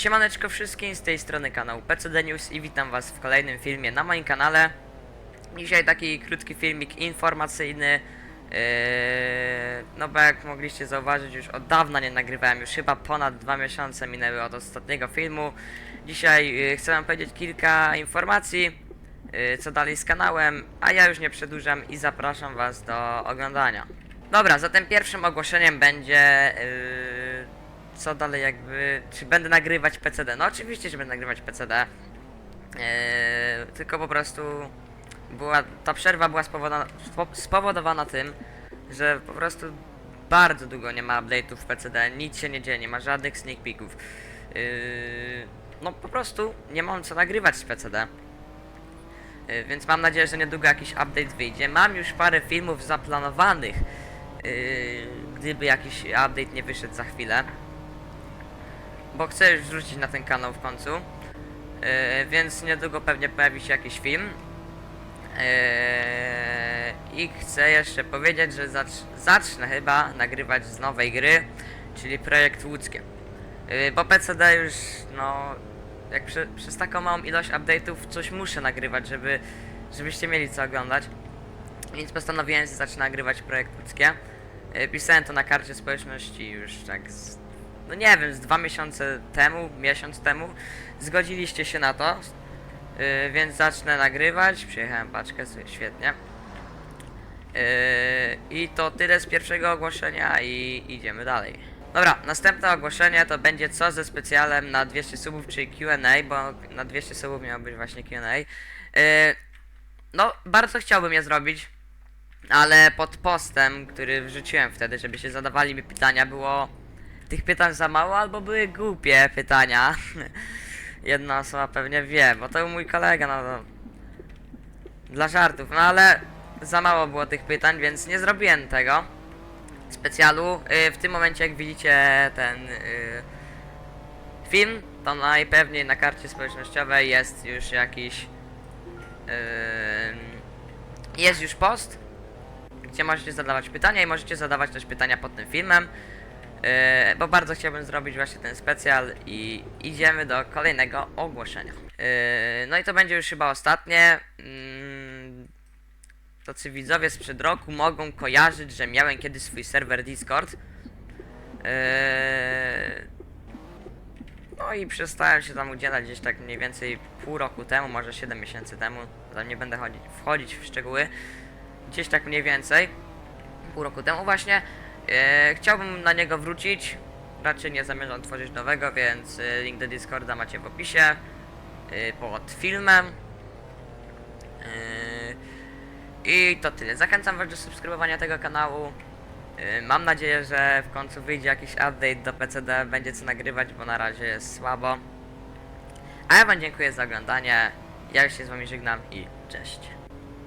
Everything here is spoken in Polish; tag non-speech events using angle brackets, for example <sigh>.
Siemaneczko wszystkim, z tej strony kanał PCD News i witam was w kolejnym filmie na moim kanale. Dzisiaj taki krótki filmik informacyjny. Yy, no bo jak mogliście zauważyć już od dawna nie nagrywałem, już chyba ponad dwa miesiące minęły od ostatniego filmu. Dzisiaj yy, chcę wam powiedzieć kilka informacji, yy, co dalej z kanałem, a ja już nie przedłużam i zapraszam was do oglądania. Dobra, zatem pierwszym ogłoszeniem będzie yy, co dalej jakby, czy będę nagrywać PCD. No oczywiście, że będę nagrywać PCD. Yy, tylko po prostu była, ta przerwa była spowodowana, spo, spowodowana tym, że po prostu bardzo długo nie ma update'ów w PCD, nic się nie dzieje, nie ma żadnych sneak peeków. Yy, no po prostu nie mam co nagrywać z PCD. Yy, więc mam nadzieję, że niedługo jakiś update wyjdzie. Mam już parę filmów zaplanowanych, yy, gdyby jakiś update nie wyszedł za chwilę. Bo chcę już wrzucić na ten kanał w końcu. Yy, więc niedługo pewnie pojawi się jakiś film. Eee, I chcę jeszcze powiedzieć, że zacz, zacznę chyba nagrywać z nowej gry, czyli projekt łódzkie. Yy, bo PCD już, no, jak przez taką małą ilość update'ów coś muszę nagrywać, żeby, żebyście mieli co oglądać. Więc postanowiłem, że zacznę nagrywać projekt łódzkie. Pisałem to na karcie społeczności już tak z, no nie wiem, z dwa miesiące temu, miesiąc temu. Zgodziliście się na to, Yy, więc zacznę nagrywać. Przyjechałem paczkę, świetnie. Yy, I to tyle z pierwszego ogłoszenia i idziemy dalej. Dobra, następne ogłoszenie to będzie co ze specjalem na 200 subów, czyli Q&A, bo na 200 subów miało być właśnie Q&A. Yy, no, bardzo chciałbym je zrobić, ale pod postem, który wrzuciłem wtedy, żeby się zadawali mi pytania, było tych pytań za mało albo były głupie pytania. <laughs> Jedna osoba pewnie wie, bo to był mój kolega, no to... Dla żartów, no ale za mało było tych pytań, więc nie zrobiłem tego specjalu. Y, w tym momencie, jak widzicie ten y, film, to najpewniej na karcie społecznościowej jest już jakiś... y, jest już post, gdzie możecie zadawać pytania i możecie zadawać też pytania pod tym filmem. Yy, bo bardzo chciałbym zrobić właśnie ten specjal i idziemy do kolejnego ogłoszenia. Yy, no i to będzie już chyba ostatnie. Yy, tacy widzowie sprzed roku mogą kojarzyć, że miałem kiedyś swój serwer Discord. Yy, no i przestałem się tam udzielać gdzieś tak mniej więcej pół roku temu, może 7 miesięcy temu. Tam nie będę chodzić, wchodzić w szczegóły. Gdzieś tak mniej więcej. Pół roku temu właśnie. E, chciałbym na niego wrócić. Raczej nie zamierzam tworzyć nowego, więc e, link do Discorda macie w opisie e, pod filmem. I to tyle. Zachęcam Was do subskrybowania tego kanału. Mam nadzieję, że w końcu wyjdzie jakiś update do PCD, będzie co nagrywać, bo na razie jest słabo. A ja Wam dziękuję za oglądanie. Ja już się z Wami żegnam i cześć.